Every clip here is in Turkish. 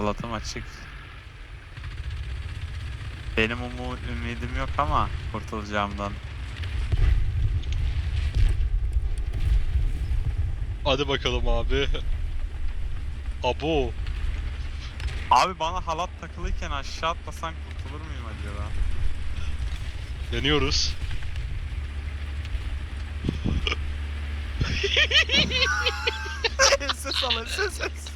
Halatım açık. Benim umu ümidim yok ama kurtulacağımdan. Hadi bakalım abi. Abo. Abi bana halat takılıyken aşağı atlasan kurtulur muyum acaba? Deniyoruz. ses al ses ses.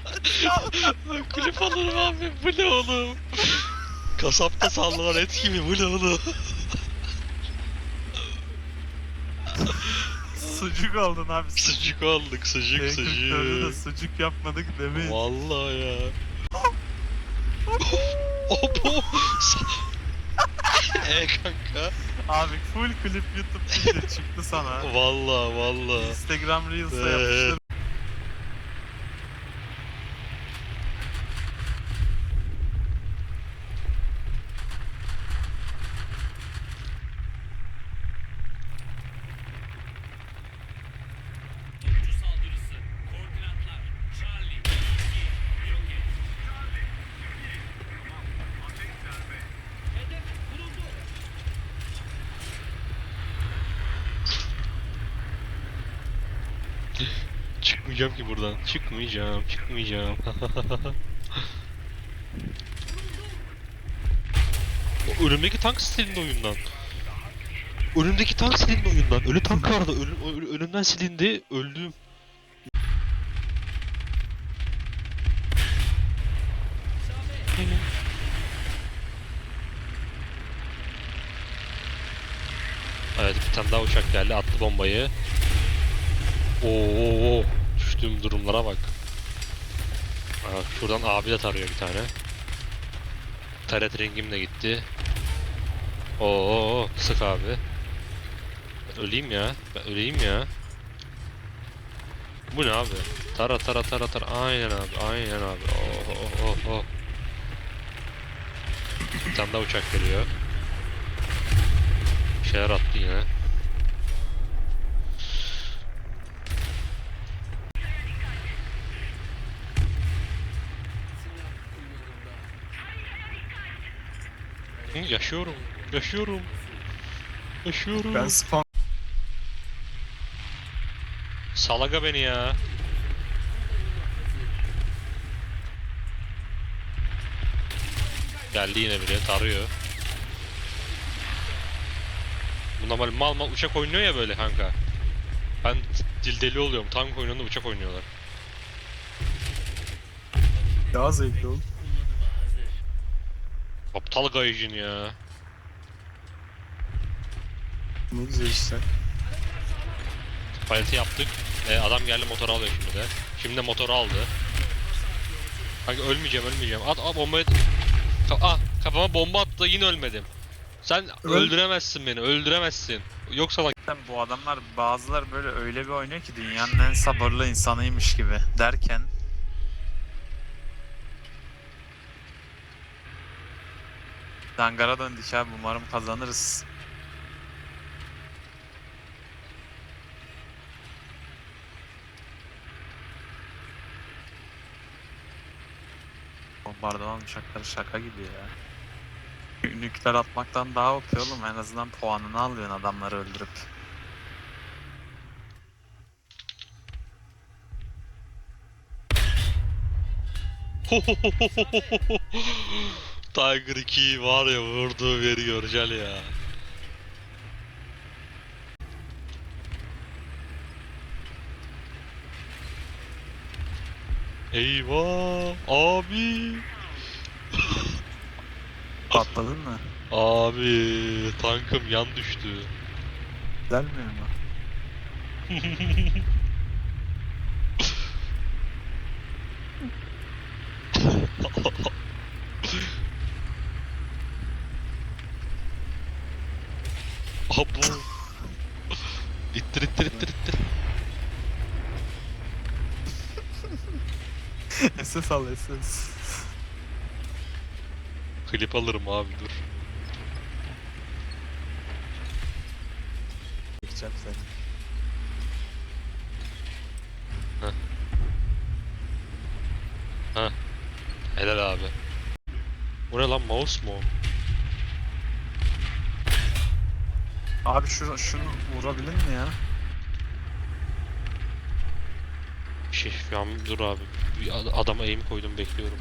Klip alırım abi. Bu ne oğlum? Kasapta sallanan et gibi bu ne oğlum? Sucuk oldun abi. Sucuk aldık sucuk T44'ü de sucuk. sucuk yapmadık demeyin. Vallahi ya. Abo. e kanka. Abi full klip YouTube çıktı sana. Vallahi vallahi. Instagram Reels'a Ee. yapıştır. Çıkmayacağım ki buradan. Çıkmayacağım, çıkmayacağım. o önümdeki tank silindi oyundan. Önümdeki tank silindi oyundan. Ölü tank vardı. Ölü, önümden silindi. Öldüm. Evet bir tane daha uçak geldi. Attı bombayı. Oo, düştüğüm durumlara bak. Aa, şuradan abi de tarıyor bir tane. Taret rengim de gitti. Oo, sık abi. Ben öleyim ya. Ben öleyim ya. Bu ne abi? Tara tara tara tara. Aynen abi. Aynen abi. Oh oh oh oh. Bir tane daha uçak geliyor. Bir şeyler attı yine. Hı, yaşıyorum. Yaşıyorum. Yaşıyorum. Ben spawn Salaga beni ya. Geldi yine biri tarıyor. Bunlar böyle mal mal uçak oynuyor ya böyle kanka. Ben dil deli oluyorum. Tank oyununda uçak oynuyorlar. daha zevkli oğlum. Aptal gayıcın ya. Ne güzel işte. Paleti yaptık. E, adam geldi motoru alıyor şimdi de. Şimdi de motoru aldı. Kanka ölmeyeceğim ölmeyeceğim. At at bombayı. Ka ah, kafama bomba attı yine ölmedim. Sen Öl- öldüremezsin beni öldüremezsin. Yoksa bak Zaten bu adamlar bazıları böyle öyle bir oynuyor ki dünyanın en sabırlı insanıymış gibi derken Dangara döndük abi umarım kazanırız. Bombardıman uçakları şaka gibi ya. Nükleer atmaktan daha OP en azından puanını alıyorsun adamları öldürüp. Tiger 2 var ya vurdu veriyor gel ya. Eyvah abi. Patladın mı? Abi tankım yan düştü. Gelmiyor mu? Abo. İttir ittir ittir ittir. SS al SS. Klip alırım abi dur. Çekeceğim seni. Ha. Helal abi. Bu ne lan mouse mu? o? Abi şu, şunu vurabilir mi ya? Şey an dur abi. Bir ad- adama aim koydum bekliyorum.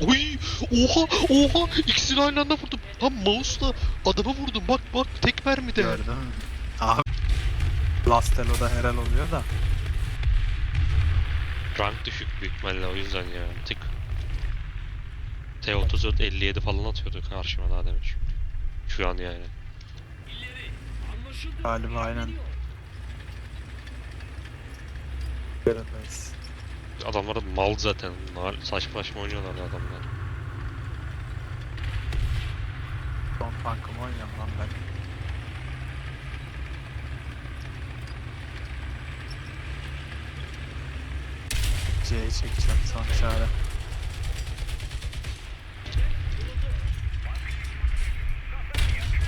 Oy! Oha! Oha! İkisini aynı anda vurdum. Lan mouse'la adama vurdum. Bak bak tek mermide. Gördün mü? Abi. Lastelo'da herhal oluyor da. Rank düşük büyük ihtimalle o yüzden ya. Tık. T34 57 falan atıyordu karşıma daha demiş. Şu an yani. Galiba aynen. Görünmeyiz. Adamlar da mal zaten. Mal- Saçma saçma oynuyorlar adamlar. Son tankımı oynuyorum lan ben. C'yi çekeceğim son çare.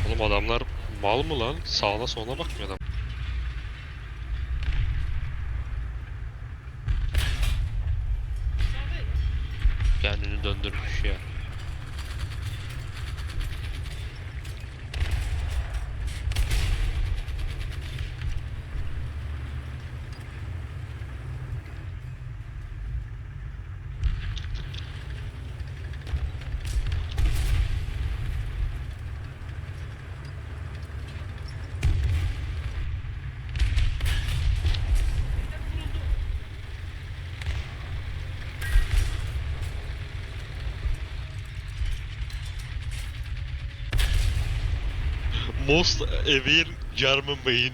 Oğlum adamlar mal mı lan? Sağına soluna bakmıyor adam. Kendini döndürmüş ya. Most aware German beyin.